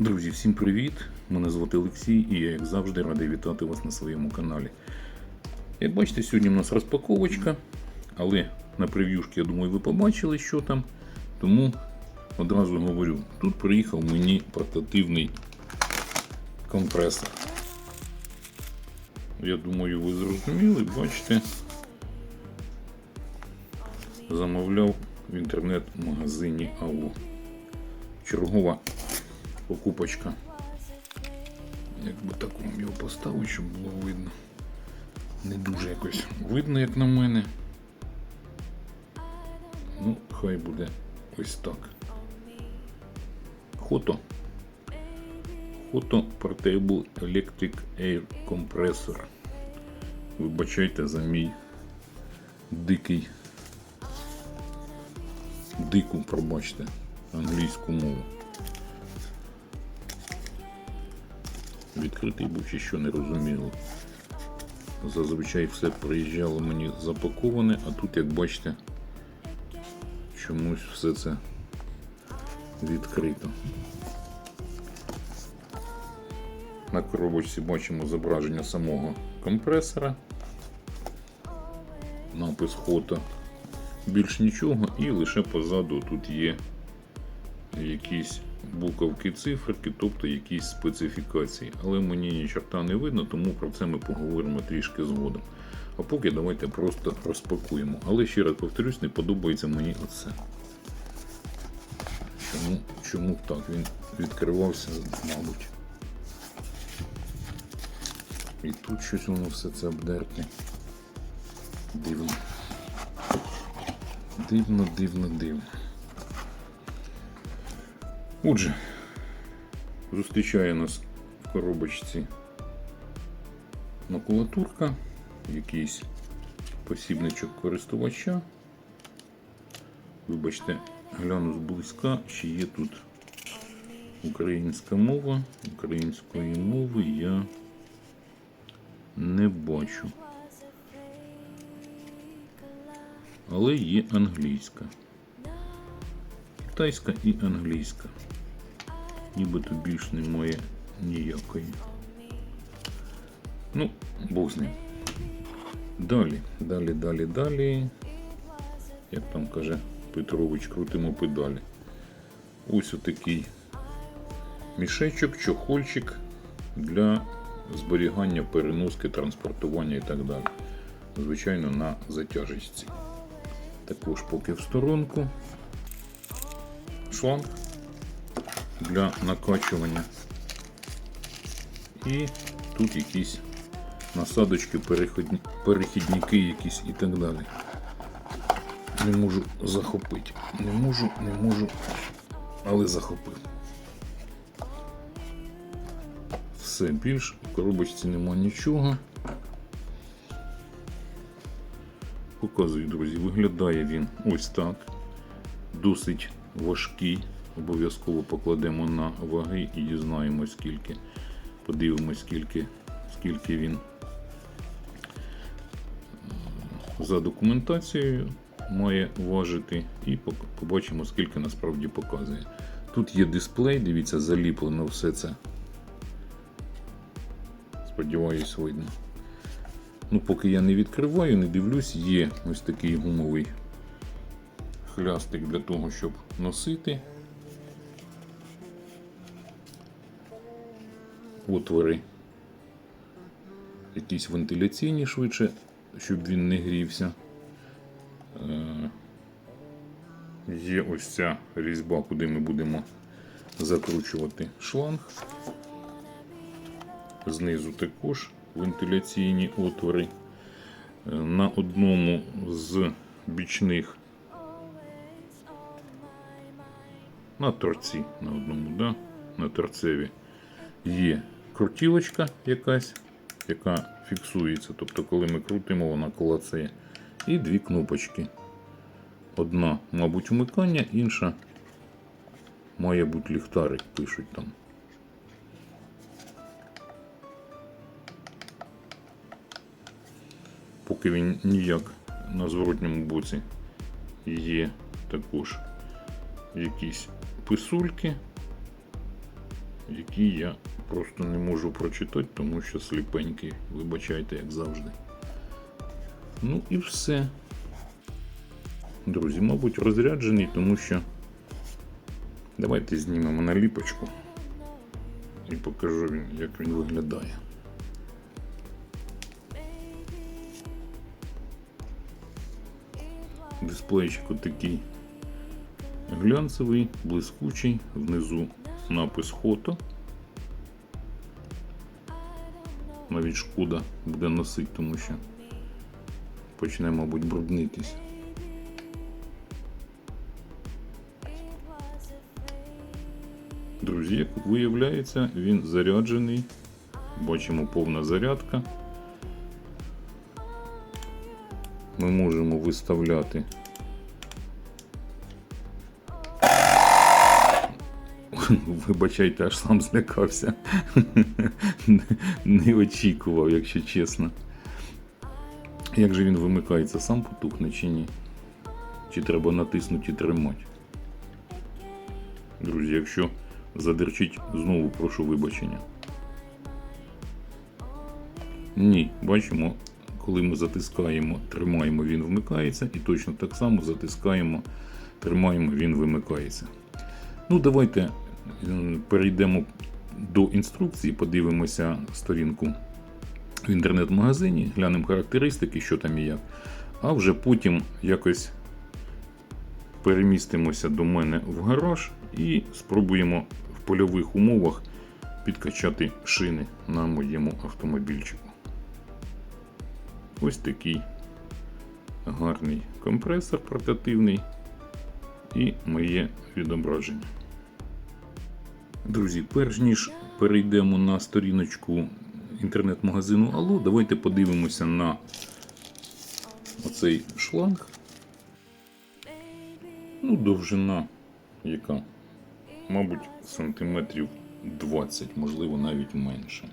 Друзі, всім привіт! Мене звати Олексій і я, як завжди, радий вітати вас на своєму каналі. Як бачите, сьогодні у нас розпаковочка, але на прев'юшки, я думаю, ви побачили, що там. Тому одразу говорю, тут приїхав мені портативний компресор. Я думаю, ви зрозуміли, бачите, замовляв в інтернет-магазині АО. Чергова покупочка. Як би так вам його поставити, щоб було видно. Не дуже якось видно, як на мене. Ну, хай буде ось так. Хото. Хото Portable Electric Air Compressor. Вибачайте за мій дикий. Дику, пробачте, англійську мову. Відкритий був чи що не розуміло. Зазвичай все приїжджало мені запаковане, а тут, як бачите, чомусь все це відкрито. На коробочці бачимо зображення самого компресора, напис фото. Більш нічого, і лише позаду тут є якісь буковки, циферки, тобто якісь специфікації. Але мені ні чорта не видно, тому про це ми поговоримо трішки згодом. А поки давайте просто розпакуємо. Але ще раз повторюсь, не подобається мені оце. Чому, чому так? Він відкривався, мабуть. І тут щось воно все це обдерте. Дивно. Дивно, дивно, дивно. Отже, зустрічає нас в коробочці макулатурка, якийсь посібничок користувача. Вибачте, гляну зблизька, чи є тут українська мова. Української мови я не бачу. Але є англійська. Китайська і англійська. Нібито більш немає ніякої. Ну, Бог з ним. Далі, далі, далі, далі. Як там каже Петрович, крутимо педалі. Ось отакий мішечок, чохольчик для зберігання, переноски, транспортування і так далі. Звичайно, на затяжечці. Також поки в сторонку. Шланг для накачування. І тут якісь насадочки, перехідники якісь і так далі. Не можу захопити. Не можу, не можу, але захопив. Все, більш в коробочці нема нічого. Показую, друзі, виглядає він ось так. Досить важкий. Обов'язково покладемо на ваги і дізнаємось скільки. Подивимось, скільки, скільки він за документацією має важити, і побачимо, скільки насправді показує. Тут є дисплей, дивіться, заліплено все це. Сподіваюсь, видно. Ну, поки я не відкриваю, не дивлюсь, є ось такий гумовий хлястик для того, щоб носити. Отвори. Якісь вентиляційні швидше, щоб він не грівся. Е, Є ось ця різьба, куди ми будемо закручувати шланг. Знизу також вентиляційні отвори. Е, На одному з бічних на торці, на одному, да? на торцеві є крутілочка якась, яка фіксується. Тобто, коли ми крутимо, вона клацає. І дві кнопочки. Одна, мабуть, вмикання, інша має бути ліхтарик, пишуть там. Поки він ніяк на зворотньому боці є також якісь писульки, які я просто не можу прочитати, тому що сліпенький, вибачайте, як завжди. Ну і все. Друзі, мабуть, розряджений, тому що давайте знімемо наліпочку і покажу, як він виглядає. Дисплейчик отакий глянцевий, блискучий, внизу напис фото. Навіть шкода буде носити, тому що почне, мабуть, бруднитись. Друзі, як виявляється, він заряджений. Бачимо повна зарядка. Ми можемо виставляти. Вибачайте, аж сам злякався. Не очікував, якщо чесно. Як же він вимикається, сам потухне чи ні? Чи треба натиснути і тримати? Друзі, якщо задерчить, знову прошу вибачення. Ні, бачимо, коли ми затискаємо, тримаємо, він вмикається, і точно так само затискаємо, тримаємо, він вимикається. Ну, давайте перейдемо до інструкції, подивимося сторінку в інтернет-магазині, глянемо характеристики, що там і як. А вже потім якось перемістимося до мене в гараж і спробуємо в польових умовах підкачати шини на моєму автомобільчику. Ось такий гарний компресор портативний і моє відображення. Друзі, перш ніж перейдемо на сторіночку інтернет-магазину Алло, давайте подивимося на оцей шланг. Ну, довжина яка? Мабуть, сантиметрів 20, можливо, навіть менше.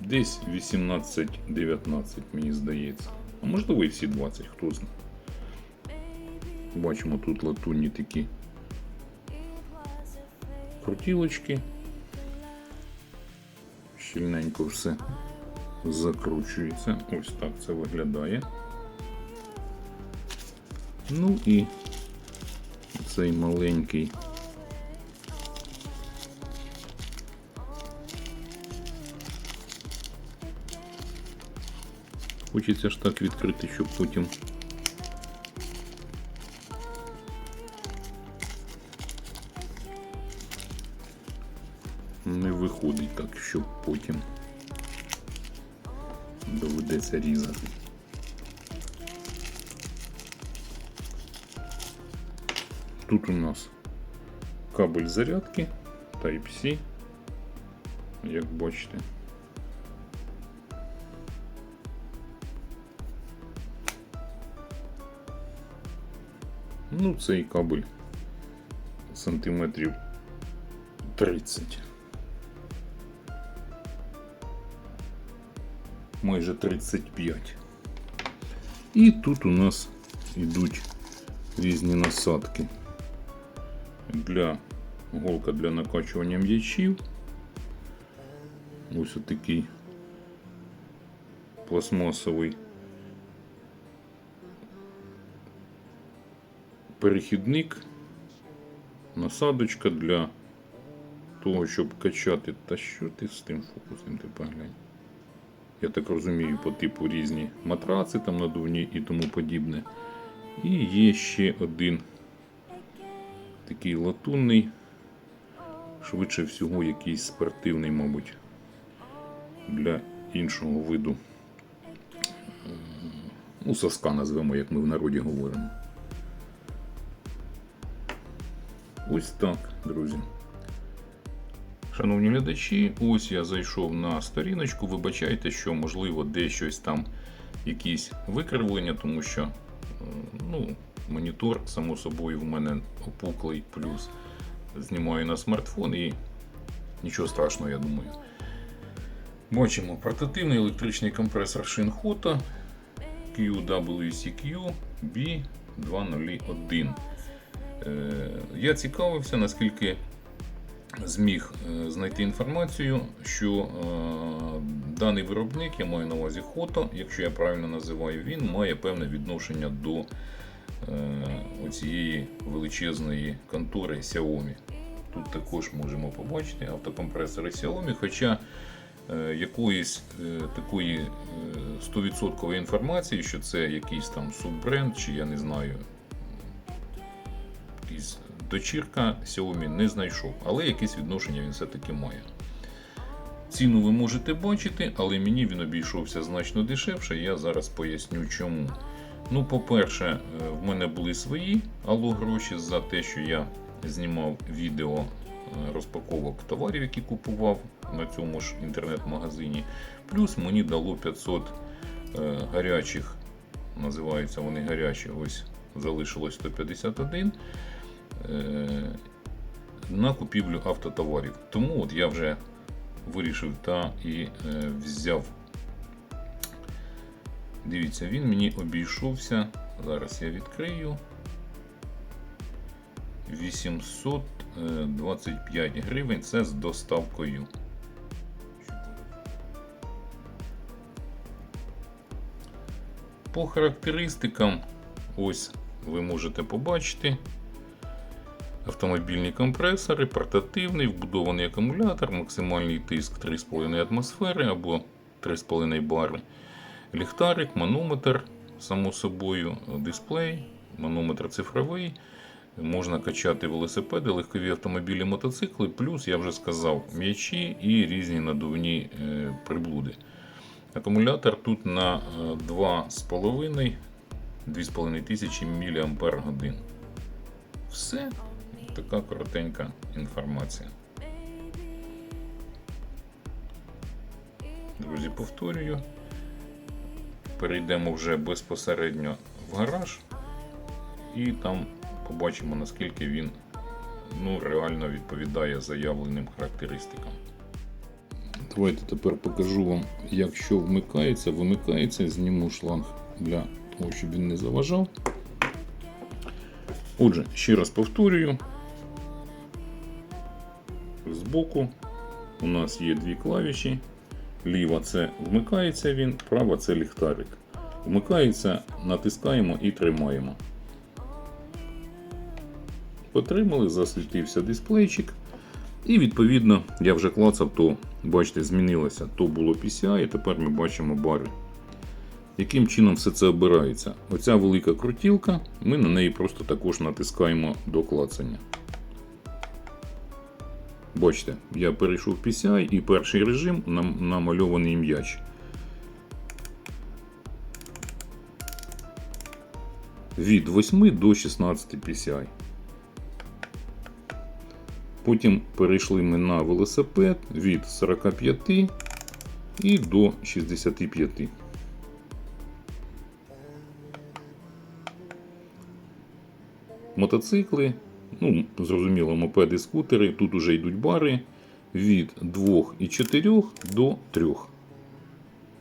Десь 18-19, мені здається. А можливо і всі 20, хто знає. Бачимо тут латунні такі крутілочки. Щільненько все закручується. Ось так це виглядає. Ну і цей маленький Хочеться ж так відкрити, щоб потім доведеться різати. Тут у нас кабель зарядки Type-C, як бачите. Ну, цей кабель сантиметрів 30. Майже 35. І тут у нас йдуть різні насадки для голка для накачування м'ячів. Ось такий пластмасовий перехідник, насадочка для того, щоб качати. Та що ти з тим фокусом ти поглянь? Я так розумію, по типу різні матраци там надувні і тому подібне. І є ще один такий латунний, швидше всього, якийсь спортивний, мабуть, для іншого виду. Ну, соска назвемо, як ми в народі говоримо. Ось так, друзі. Шановні глядачі, ось я зайшов на сторіночку. Вибачайте, що можливо щось там якісь викривлення, тому що е, ну, монітор, само собою, в мене опуклий, плюс знімаю на смартфон і нічого страшного, я думаю. Бачимо портативний електричний компресор Shinhota QWCQ B201. Е, Я цікавився, наскільки зміг е, знайти інформацію, що е, даний виробник, я маю на увазі Хото, якщо я правильно називаю, він має певне відношення до е, оцієї величезної контори Xiaomi. Тут також можемо побачити автокомпресори Xiaomi, хоча якоїсь такої е, 100% інформації, що це якийсь там суббренд, чи я не знаю, якийсь дочірка Xiaomi не знайшов, але якесь відношення він все-таки має. Ціну ви можете бачити, але мені він обійшовся значно дешевше, я зараз поясню чому. Ну, по-перше, е, в мене були свої алло гроші за те, що я знімав відео е, розпаковок товарів, які купував на цьому ж інтернет-магазині. Плюс мені дало 500 е, гарячих, називаються вони гарячі, ось залишилось 151 е, на купівлю автотоварів. Тому от я вже вирішив та і е, взяв. Дивіться, він мені обійшовся. Зараз я відкрию. 825 гривень це з доставкою. По характеристикам, ось ви можете побачити. Автомобільні компресори, портативний, вбудований акумулятор, максимальний тиск 3,5 атмосфери або 3,5 бари. Ліхтарик, манометр, само собою, дисплей, манометр цифровий. Можна качати велосипеди, легкові автомобілі, мотоцикли, плюс, я вже сказав, м'ячі і різні надувні е, приблуди. Акумулятор тут на е, 2,5 2,5 тисячі мАч. Все. Така коротенька інформація. Друзі, повторюю. Перейдемо вже безпосередньо в гараж і там побачимо, наскільки він ну, реально відповідає заявленим характеристикам. Давайте тепер покажу вам, як що вмикається. Вимикається, зніму шланг для того, щоб він не заважав. Отже, ще раз повторюю. Збоку у нас є дві клавіші. Ліва це вмикається він, права це ліхтарик. Вмикається, натискаємо і тримаємо. Потримали, засвітився дисплейчик. І відповідно я вже клацав, то бачите, змінилося. То було PCI, і тепер ми бачимо бари. Яким чином все це обирається? Оця велика крутілка, ми на неї просто також натискаємо до клацання. Бачите, я перейшов в PCI і перший режим нам намальований м'яч. Від 8 до 16 PCI. Потім перейшли ми на велосипед від 45 і до 65. Мотоцикли, ну, зрозуміло, мопеди, скутери, тут уже йдуть бари від 2,4 до 3.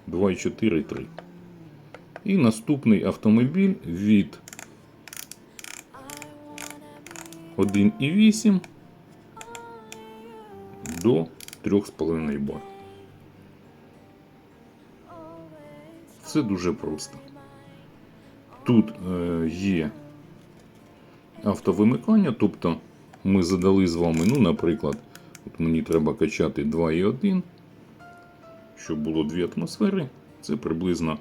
2,4 3. І наступний автомобіль від 1,8 до 3,5 бар. Все дуже просто. Тут е, є автовимикання, тобто ми задали з вами, ну, наприклад, от мені треба качати 2,1, щоб було 2 атмосфери, це приблизно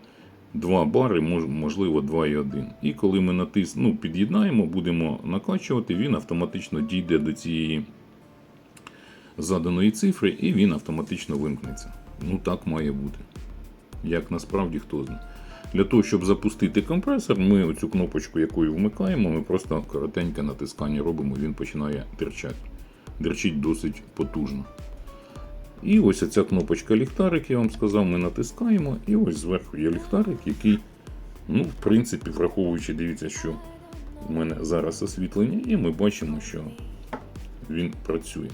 2 бари, можливо 2,1. І коли ми натис... ну, під'єднаємо, будемо накачувати, він автоматично дійде до цієї заданої цифри і він автоматично вимкнеться. Ну так має бути. Як насправді хто знає. Для того, щоб запустити компресор, ми оцю кнопочку, якою вмикаємо, ми просто коротеньке натискання робимо, він починає дерчати. Дерчить досить потужно. І ось ця кнопочка ліхтарик, я вам сказав, ми натискаємо, і ось зверху є ліхтарик, який, ну, в принципі, враховуючи, дивіться, що в мене зараз освітлення, і ми бачимо, що він працює.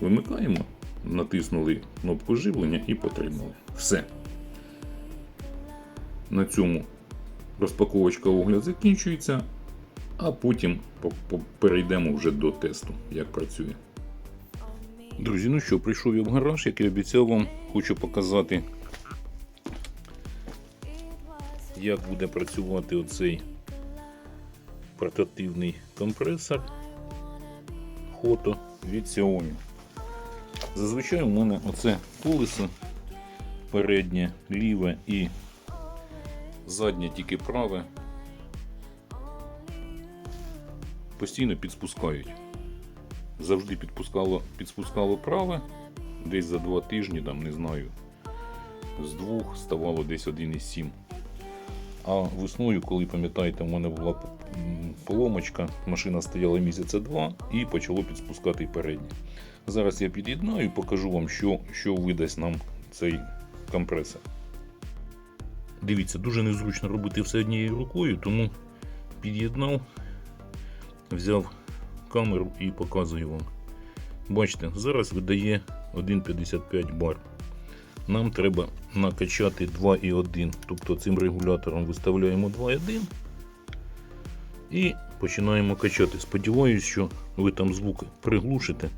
Вимикаємо, натиснули кнопку живлення і потримали. Все. На цьому розпаковочка огляд закінчується. А потім по- по- перейдемо вже до тесту, як працює. Друзі, ну що, прийшов я в гараж, як і обіцяв вам, хочу показати, як буде працювати оцей портативний компресор Хото від Xiaomi. Зазвичай у мене оце колесо переднє, ліве і заднє тільки праве. Постійно підспускають. Завжди підпускало, підспускало праве, десь за два тижні, там, не знаю, з двох ставало десь 1,7. А весною, коли пам'ятаєте, у мене була поломочка, машина стояла місяця два і почало підспускати переднє. Зараз я під'єднаю і покажу вам, що, що видасть нам цей компресор. Дивіться, дуже незручно робити все однією рукою, тому під'єднав, взяв камеру і показую вам. Бачите, зараз видає 1,55 бар. Нам треба накачати 2,1. Тобто цим регулятором виставляємо 2,1 і починаємо качати. Сподіваюсь, що ви там звук приглушите.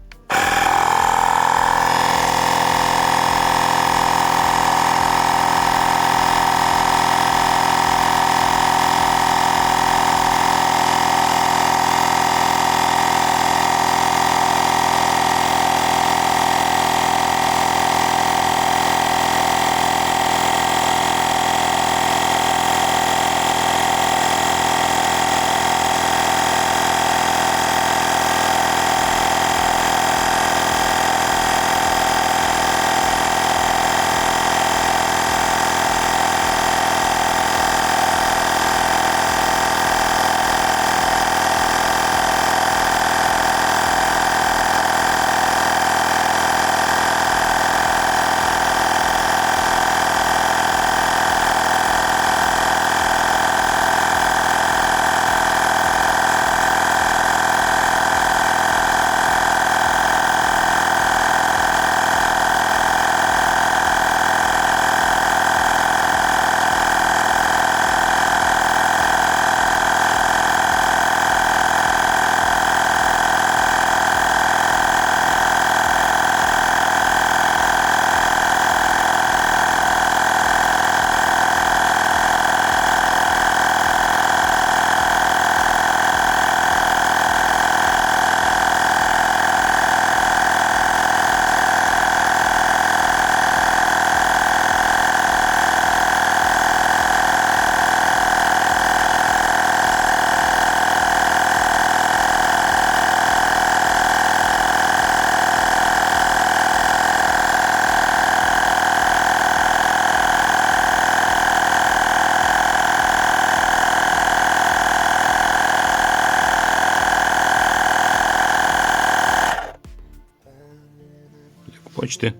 Бачите,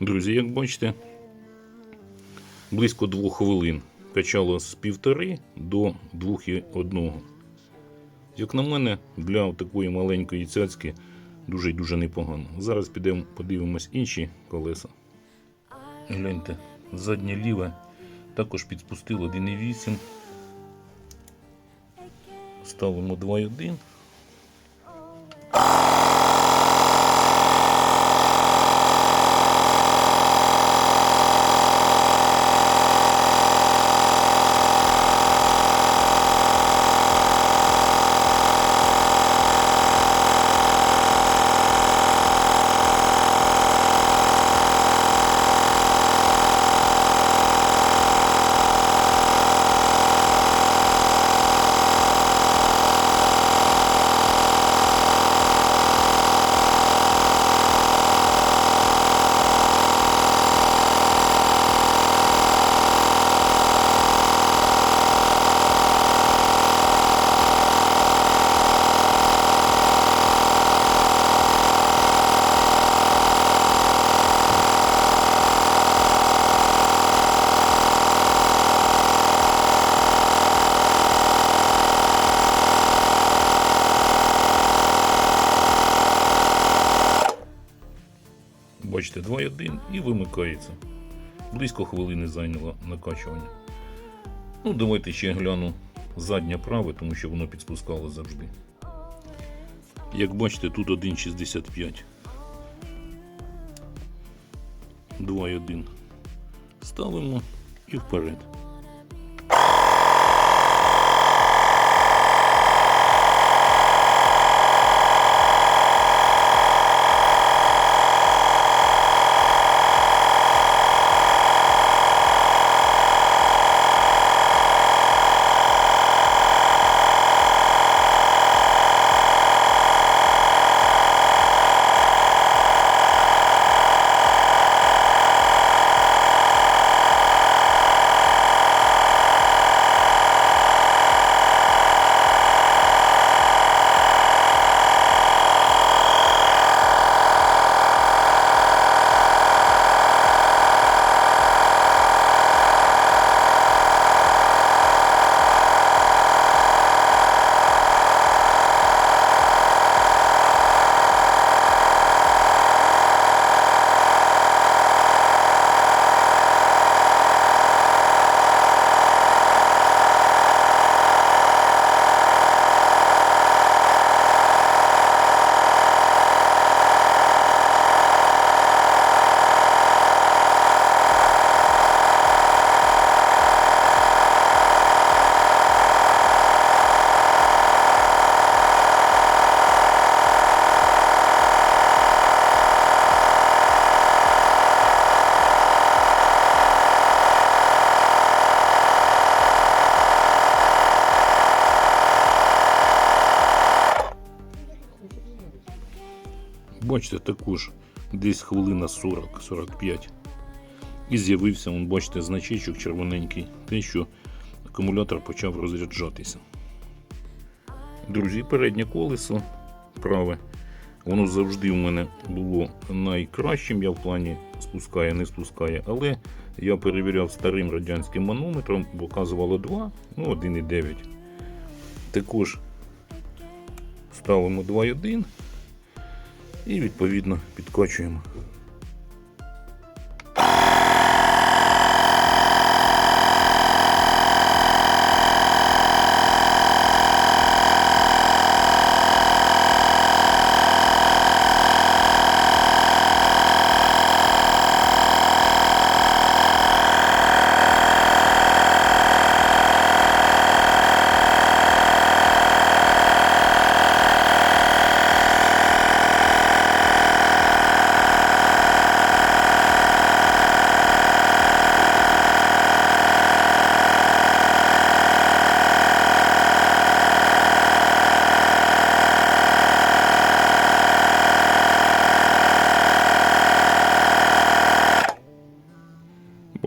друзі, як бачите, близько двох хвилин качало з півтори до двох і одного. Як на мене, для такої маленької цяцьки дуже дуже непогано. Зараз підемо подивимось інші колеса. Гляньте, заднє ліве також підспустило 1,8. Ставимо 2,1. Бачите, 2,1 і вимикається. Близько хвилини зайняло накачування. Ну, давайте ще гляну заднє праве, тому що воно підспускало завжди. Як бачите, тут 1,65. 2,1. Ставимо і вперед. Бачите, також десь хвилина 40-45. І з'явився, бачите, значечок червоненький, те, що акумулятор почав розряджатися. Друзі, переднє колесо праве. Воно завжди в мене було найкращим. Я в плані спускає, не спускає. Але я перевіряв старим радянським манометром, показувало 2, ну 1,9. Також ставимо 2,1 і відповідно підкачуємо.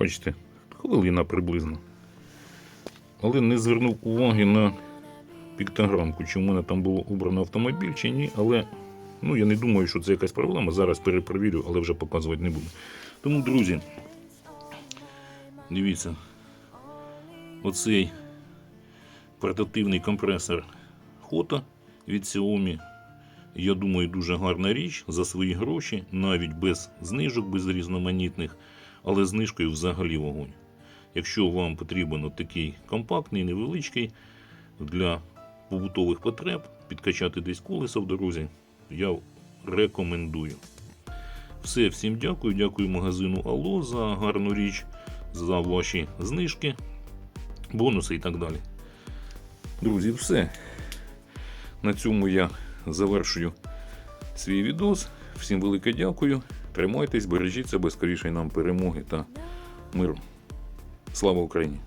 Бачите, хвилина приблизно. Але не звернув уваги на піктограмку, чи в мене там було обрано автомобіль чи ні. Але ну, я не думаю, що це якась проблема. Зараз перепровірю, але вже показувати не буду. Тому, друзі, дивіться, оцей портативний компресор Хота від Xiaomi. Я думаю, дуже гарна річ за свої гроші, навіть без знижок, без різноманітних, але знижкою взагалі вогонь. Якщо вам потрібен такий компактний, невеличкий для побутових потреб, підкачати десь колесо в дорозі, я рекомендую. Все, всім дякую. Дякую магазину Алло за гарну річ, за ваші знижки, бонуси і так далі. Друзі, все. На цьому я завершую свій відос. Всім велике дякую. Тримайтесь, бережіть себе, скоріше нам перемоги та миру. Слава Україні!